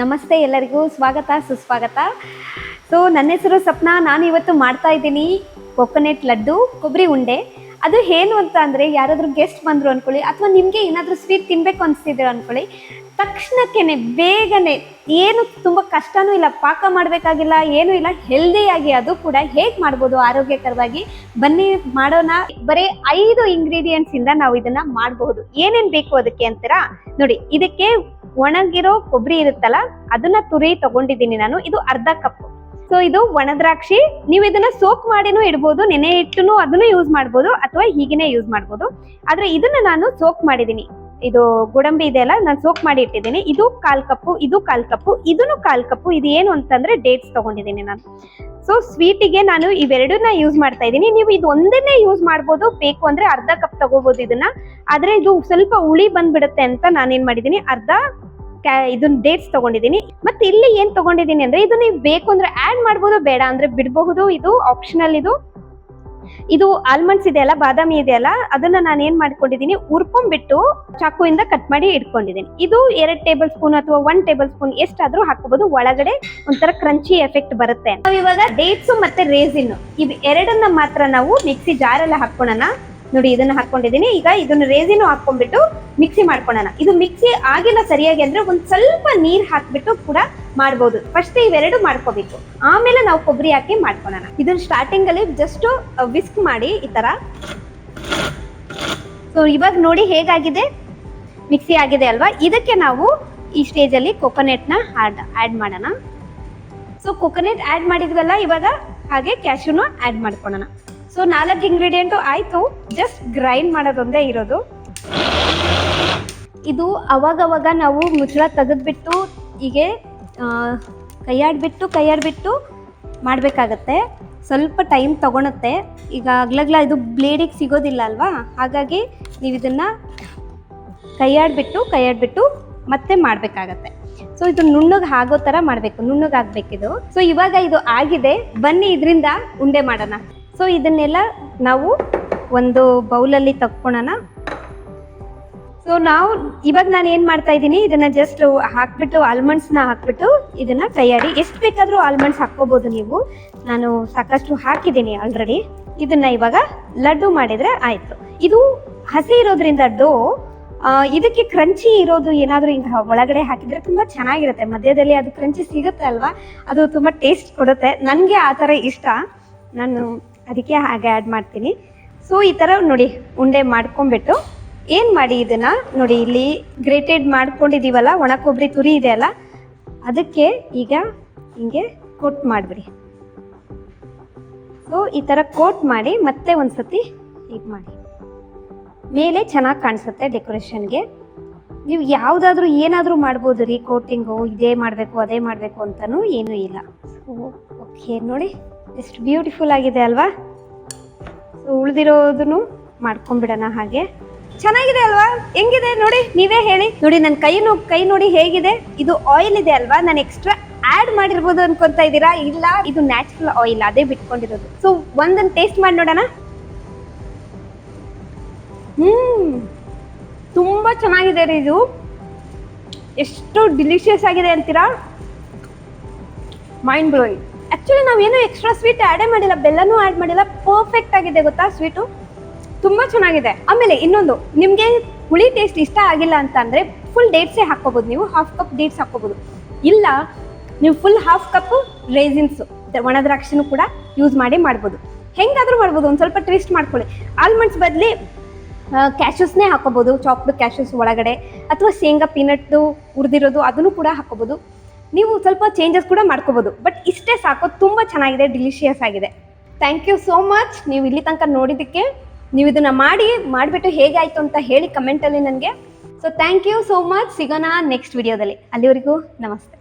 ನಮಸ್ತೆ ಎಲ್ಲರಿಗೂ. ಸ್ವಾಗತ, ಸುಸ್ವಾಗತ. ಸೊ ನನ್ನ ಹೆಸರು ಸಪ್ನ. ನಾನು ಇವತ್ತು ಮಾಡ್ತಾ ಇದ್ದೀನಿ ಕೊಕೊನೆಟ್ ಲಡ್ಡು, ಕೊಬ್ಬರಿ ಉಂಡೆ. ಅದು ಏನು ಅಂತ ಅಂದರೆ, ಯಾರಾದರೂ ಗೆಸ್ಟ್ ಬಂದರು ಅಂದ್ಕೊಳ್ಳಿ ಅಥವಾ ನಿಮಗೆ ಏನಾದರೂ ಸ್ವೀಟ್ ತಿನ್ನಬೇಕು ಅನಿಸ್ತಿದ್ರು ಅಂದ್ಕೊಳ್ಳಿ ತಕ್ಷಣಕ್ಕೇ ಬೇಗನೆ ಏನು ತುಂಬ ಕಷ್ಟನೂ ಇಲ್ಲ, ಪಾಕ ಮಾಡಬೇಕಾಗಿಲ್ಲ, ಏನೂ ಇಲ್ಲ ಹೆಲ್ದಿಯಾಗಿ ಅದು ಕೂಡ ಹೇಗೆ ಮಾಡ್ಬೋದು ಆರೋಗ್ಯಕರವಾಗಿ, ಬನ್ನಿ ಮಾಡೋಣ. ಬರೀ ಐದು ಇಂಗ್ರೀಡಿಯೆಂಟ್ಸಿಂದ ನಾವು ಇದನ್ನು ಮಾಡಬಹುದು ಏನೇನು ಬೇಕು ಅದಕ್ಕೆ ಅಂತೀರಾ? ನೋಡಿ, ಇದಕ್ಕೆ ಒಣಗಿರೋ ಕೊಬ್ಬರಿ ಇರುತ್ತಲ್ಲ, ಅದನ್ನ ತುರಿ ತಗೊಂಡಿದ್ದೀನಿ ನಾನು. ಇದು ಅರ್ಧ ಕಪ್. ಸೊ ಇದು ಒಣದ್ರಾಕ್ಷಿ. ನೀವು ಇದನ್ನ ಸೋಕ್ ಮಾಡಿನೂ ಇಡ್ಬೋದು, ನೆನೆ ಇಟ್ಟು ಅದನ್ನು ಯೂಸ್ ಮಾಡ್ಬೋದು, ಅಥವಾ ಹೀಗೇನೆ ಯೂಸ್ ಮಾಡ್ಬೋದು. ಆದ್ರೆ ಇದನ್ನ ನಾನು ಸೋಕ್ ಮಾಡಿದ್ದೀನಿ ಇದು ಗೋಡಂಬಿ ಇದೆ ಅಲ್ಲ, ನಾನು ಸೋಕ್ ಮಾಡಿ ಇಟ್ಟಿದ್ದೀನಿ. ಇದು ಕಾಲ್ ಕಪ್ಪು, ಇದು ಕಾಲ್ ಕಪ್ಪು ಇದನ್ನು ಕಾಲ್ ಕಪ್ಪು, ಇದು ಏನು ಅಂತಂದ್ರೆ ಡೇಟ್ಸ್ ತಗೊಂಡಿದ್ದೀನಿ ನಾನು. ಸೊ ಸ್ವೀಟಿಗೆ ನಾನು ಇವೆರಡನ್ನ ಯೂಸ್ ಮಾಡ್ತಾ ಇದ್ದೀನಿ. ನೀವು ಇದು ಒಂದನ್ನೇ ಯೂಸ್ ಮಾಡ್ಬೋದು, ಬೇಕು ಅಂದ್ರೆ ಅರ್ಧ ಕಪ್ ತಗೋಬಹುದು ಇದನ್ನ. ಆದ್ರೆ ಇದು ಸ್ವಲ್ಪ ಹುಳಿ ಬಂದ್ಬಿಡುತ್ತೆ ಅಂತ ನಾನೇನ್ ಮಾಡಿದ್ದೀನಿ, ಅರ್ಧ ಇದನ್ನ ಡೇಟ್ಸ್ ತಗೊಂಡಿದ್ದೀನಿ. ಮತ್ತೆ ಇಲ್ಲಿ ಏನ್ ತಗೊಂಡಿದ್ದೀನಿ ಅಂದ್ರೆ ಇದು ನೀವು ಬೇಕು ಅಂದ್ರೆ ಆಡ್ ಮಾಡ್ಬೋದು, ಬೇಡ ಅಂದ್ರೆ ಬಿಡಬಹುದು. ಇದು ಆಪ್ಷನಲ್ ಇದು. ಇದು ಆಲ್ಮಂಡ್ಸ್ ಇದೆಯಲ್ಲ, ಬಾದಾಮಿ ಇದೆಯಲ್ಲ, ಅದನ್ನ ನಾನು ಏನ್ ಮಾಡ್ಕೊಂಡಿದ್ದೀನಿ ಉರ್ಕೊಂಡ್ಬಿಟ್ಟು ಚಾಕುವಿಂದ ಕಟ್ ಮಾಡಿ ಇಟ್ಕೊಂಡಿದ್ದೀನಿ ಇದು ಎರಡ್ ಟೇಬಲ್ ಸ್ಪೂನ್ ಅಥವಾ ಒನ್ ಟೇಬಲ್ ಸ್ಪೂನ್ ಎಷ್ಟಾದ್ರೂ ಹಾಕೋಬಹುದು ಒಳಗಡೆ ಒಂಥರ ಕ್ರಂಚಿ ಎಫೆಕ್ಟ್ ಬರುತ್ತೆ ನಾವು ಇವಾಗ ಡೇಟ್ಸ್ ಮತ್ತೆ ರೇಸಿನ್ ಇವ್ ಎರಡನ್ನ ಮಾತ್ರ ನಾವು ಮಿಕ್ಸಿ ಜಾರಲ್ಲಿ ಹಾಕೋಣ ನೋಡಿ, ಇದನ್ನ ಹಾಕೊಂಡಿದ್ದೀನಿ. ಈಗ ಇದನ್ನ ರೇಸಿನೂ ಹಾಕೊಂಡ್ಬಿಟ್ಟು ಮಿಕ್ಸಿ ಮಾಡ್ಕೊಳ್ಳೋಣ ಇದು ಮಿಕ್ಸಿ ಆಗಿಲ್ಲ ಸರಿಯಾಗಿ ಅಂದ್ರೆ ಒಂದ್ ಸ್ವಲ್ಪ ನೀರ್ ಹಾಕ್ಬಿಟ್ಟು ಕೂಡ ಮಾಡ್ಬೋದು. ಫಸ್ಟ್ ಇವೆರಡು ಮಾಡ್ಕೋಬೇಕು. ಆಮೇಲೆ ನಾವು ಕೊಬ್ಬರಿ ಹಾಕಿ ಮಾಡ್ಕೊಳ್ಳೋಣ ಇದನ್ನ ಸ್ಟಾರ್ಟಿಂಗ್ ಅಲ್ಲಿ ಜಸ್ಟ್ ವಿಸ್ಕ್ ಮಾಡಿ ಈ ತರ. ಸೊ ಇವಾಗ ನೋಡಿ ಹೇಗಾಗಿದೆ? ಮಿಕ್ಸಿ ಆಗಿದೆ ಅಲ್ವಾ? ಇದಕ್ಕೆ ನಾವು ಈ ಸ್ಟೇಜ್ ಅಲ್ಲಿ ಕೊಕೊನೆಟ್ನ ಆಡ್ ಮಾಡೋಣ. ಸೊ ಕೊಕೊನೆಟ್ ಆಡ್ ಮಾಡಿದ್ವಲ್ಲ, ಇವಾಗ ಹಾಗೆ ಕ್ಯಾಶುನು ಆಡ್ ಮಾಡ್ಕೊಳ್ಳೋಣ ಸೊ ನಾಲ್ಕು ಇಂಗ್ರೀಡಿಯೆಂಟು ಆಯಿತು. ಜಸ್ಟ್ ಗ್ರೈಂಡ್ ಮಾಡೋದೊಂದೇ ಇರೋದು. ಇದು ಅವಾಗವಾಗ ನಾವು ಮುಚ್ಚಳ ತೆಗೆದ್ಬಿಟ್ಟು, ಹೀಗೆ ಕೈಯಾಡಿಬಿಟ್ಟು ಕೈಯಾಡಿಬಿಟ್ಟು ಮಾಡಬೇಕಾಗತ್ತೆ. ಸ್ವಲ್ಪ ಟೈಮ್ ತೊಗೊಳತ್ತೆ. ಈಗ ಅಗ್ಲಗ್ಲ ಇದು ಬ್ಲೇಡಿಗೆ ಸಿಗೋದಿಲ್ಲ ಅಲ್ವಾ? ಹಾಗಾಗಿ ನೀವು ಇದನ್ನು ಕೈಯಾಡಿಬಿಟ್ಟು ಕೈಯಾಡಿಬಿಟ್ಟು ಮತ್ತೆ ಮಾಡಬೇಕಾಗತ್ತೆ. ಸೊ ಇದು ನುಣ್ಣಗೆ ಆಗೋ ಥರ ಮಾಡಬೇಕು. ನುಣ್ಣಗೆ ಆಗಬೇಕಿದು. ಸೊ ಇವಾಗ ಇದು ಆಗಿದೆ. ಬನ್ನಿ ಇದರಿಂದ ಉಂಡೆ ಮಾಡೋಣ. ಸೊ ಇದನ್ನೆಲ್ಲ ನಾವು ಒಂದು ಬೌಲಲ್ಲಿ ತಕ್ಕೊಳ್ಳೋಣ ಸೊ ನಾವು ಇವಾಗ ನಾನು ಏನು ಮಾಡ್ತಾ ಇದ್ದೀನಿ, ಇದನ್ನ ಜಸ್ಟ್ ಹಾಕ್ಬಿಟ್ಟು ಆಲ್ಮಂಡ್ಸ್ನ ಹಾಕ್ಬಿಟ್ಟು ಇದನ್ನ ತಯಾರಿ. ಎಷ್ಟು ಬೇಕಾದರೂ ಆಲ್ಮಂಡ್ಸ್ ಹಾಕ್ಕೋಬೋದು ನೀವು. ನಾನು ಸಾಕಷ್ಟು ಹಾಕಿದ್ದೀನಿ ಆಲ್ರೆಡಿ ಇದನ್ನ ಇವಾಗ ಲಡ್ಡು ಮಾಡಿದ್ರೆ ಆಯಿತು. ಇದು ಹಸಿ ಇರೋದ್ರಿಂದ ಡೋ ಇದಕ್ಕೆ ಕ್ರಂಚಿ ಇರೋದು ಏನಾದರೂ ಹಿಂಗೆ ಒಳಗಡೆ ಹಾಕಿದ್ರೆ ತುಂಬ ಚೆನ್ನಾಗಿರುತ್ತೆ. ಮಧ್ಯದಲ್ಲಿ ಅದು ಕ್ರಂಚಿ ಸಿಗುತ್ತೆ ಅಲ್ವಾ? ಅದು ತುಂಬ ಟೇಸ್ಟ್ ಕೊಡುತ್ತೆ. ನನಗೆ ಆ ಥರ ಇಷ್ಟ. ನಾನು ಅದಕ್ಕೆ ಹಾಗೆ ಆ್ಯಡ್ ಮಾಡ್ತೀನಿ. ಸೊ ಈ ಥರ ನೋಡಿ ಉಂಡೆ ಮಾಡ್ಕೊಂಡ್ಬಿಟ್ಟು ಏನು ಮಾಡಿ ಇದನ್ನು? ನೋಡಿ, ಇಲ್ಲಿ ಗ್ರೇಟೆಡ್ ಮಾಡ್ಕೊಂಡಿದ್ದೀವಲ್ಲ ಒಣ ಕೊಬ್ಬರಿ ತುರಿ ಇದೆ ಅಲ್ಲ? ಅದಕ್ಕೆ ಈಗ ಹಿಂಗೆ ಕೋಟ್ ಮಾಡಿಬಿಡಿ. ಸೊ ಈ ಥರ ಕೋಟ್ ಮಾಡಿ ಮತ್ತೆ ಒಂದ್ಸತಿ ಇದು ಮಾಡಿ. ಮೇಲೆ ಚೆನ್ನಾಗಿ ಕಾಣಿಸುತ್ತೆ ಡೆಕೋರೇಷನ್ಗೆ ನೀವು ಯಾವುದಾದ್ರೂ ಏನಾದರೂ ಮಾಡ್ಬೋದು ರೀ ಕೋಟಿಂಗು ಇದೇ ಮಾಡಬೇಕು, ಅದೇ ಮಾಡಬೇಕು ಅಂತಲೂ ಏನೂ ಇಲ್ಲ. ಓಕೆ ನೋಡಿ. ಎಷ್ಟು ಬ್ಯೂಟಿಫುಲ್ ಆಗಿದೆ ಅಲ್ವಾ? ಉಳಿದಿರೋದನ್ನು ಮಾಡ್ಕೊಂಡ್ಬಿಡೋಣ ಹಾಗೆ. ಚೆನ್ನಾಗಿದೆ ಅಲ್ವಾ? ಹೆಂಗಿದೆ? ನೋಡಿ, ನೀವೇ ಹೇಳಿ. ನೋಡಿ, ನನ್ನ ಕೈ ಕೈ ನೋಡಿ ಹೇಗಿದೆ. ಇದು ಆಯಿಲ್ ಇದೆ ಅಲ್ವಾ? ನಾನು ಎಕ್ಸ್ಟ್ರಾ ಆಡ್ ಮಾಡಿರ್ಬೋದು ಅನ್ಕೊಂತ ಇದ್ದೀರಾ? ಇಲ್ಲ, ಇದು ನ್ಯಾಚುರಲ್ ಆಯಿಲ್ ಅದೇ ಬಿಟ್ಕೊಂಡಿರೋದು. ಸೊ ಒಂದನ್ನು ಟೇಸ್ಟ್ ಮಾಡಿ ನೋಡೋಣ. ಹ್ಮ್, ತುಂಬಾ ಚೆನ್ನಾಗಿದೆ ರೀ ಇದು. ಎಷ್ಟು ಡಿಲಿಷಿಯಸ್ ಆಗಿದೆ ಅಂತೀರಾ? ಮೈಂಡ್ ಬ್ಲೋಯಿಂಗ್ ಆಕ್ಚುಲಿ ನಾವೇನು ಎಕ್ಸ್ಟ್ರಾ ಸ್ವೀಟ್ ಆ್ಯಡೇ ಮಾಡಿಲ್ಲ. ಬೆಲ್ಲನೂ ಆ್ಯಡ್ ಮಾಡಿಲ್ಲ. ಪರ್ಫೆಕ್ಟ್ ಆಗಿದೆ ಗೊತ್ತಾ ಸ್ವೀಟು ತುಂಬ ಚೆನ್ನಾಗಿದೆ. ಆಮೇಲೆ ಇನ್ನೊಂದು, ನಿಮಗೆ ಹುಳಿ ಟೇಸ್ಟ್ ಇಷ್ಟ ಆಗಿಲ್ಲ ಅಂತ ಅಂದರೆ ಫುಲ್ ಡೇಟ್ಸೇ ಹಾಕ್ಕೋಬೋದು ನೀವು. ಹಾಫ್ ಕಪ್ ಡೇಟ್ಸ್ ಹಾಕ್ಕೋಬೋದು. ಇಲ್ಲ, ನೀವು ಫುಲ್ ಹಾಫ್ ಕಪ್ ರೇಸಿನ್ಸು ಒಣ ದ್ರಾಕ್ಷಿನೂ ಕೂಡ ಯೂಸ್ ಮಾಡಿ ಮಾಡ್ಬೋದು. ಹೆಂಗಾದರೂ ಮಾಡ್ಬೋದು. ಒಂದು ಸ್ವಲ್ಪ ಟ್ವಿಸ್ಟ್ ಮಾಡ್ಕೊಳ್ಳಿ. ಆಲ್ಮಂಡ್ಸ್ ಬದಲಿ ಕ್ಯಾಶಸ್ನೇ ಹಾಕೋಬೋದು ಚಾಪ್ಡ್ ಕ್ಯಾಶಸ್ ಒಳಗಡೆ. ಅಥವಾ ಶೇಂಗಾ ಪೀನಟ್ಟು ಹುರಿದಿರೋದು, ಅದನ್ನು ಕೂಡ ಹಾಕೋಬೋದು ನೀವು ಸ್ವಲ್ಪ ಚೇಂಜಸ್ ಕೂಡ ಮಾಡ್ಕೋಬೋದು. ಬಟ್ ಇಷ್ಟೇ ಸಾಕು, ತುಂಬ ಚೆನ್ನಾಗಿದೆ ಡಿಲಿಷಿಯಸ್ ಆಗಿದೆ. ಥ್ಯಾಂಕ್ ಯು ಸೋ ಮಚ್ ನೀವು ಇಲ್ಲಿ ತನಕ ನೋಡಿದ್ದಕ್ಕೆ, ನೀವು ಇದನ್ನ ಮಾಡಿ, ಮಾಡಿಬಿಟ್ಟು ಹೇಗೆ ಆಯಿತು ಅಂತ ಹೇಳಿ ಕಮೆಂಟಲ್ಲಿ ನನಗೆ. So thank you so much ಸಿಗೋಣ ನೆಕ್ಸ್ಟ್ ವಿಡಿಯೋದಲ್ಲಿ ಅಲ್ಲಿವರೆಗೂ ನಮಸ್ತೆ.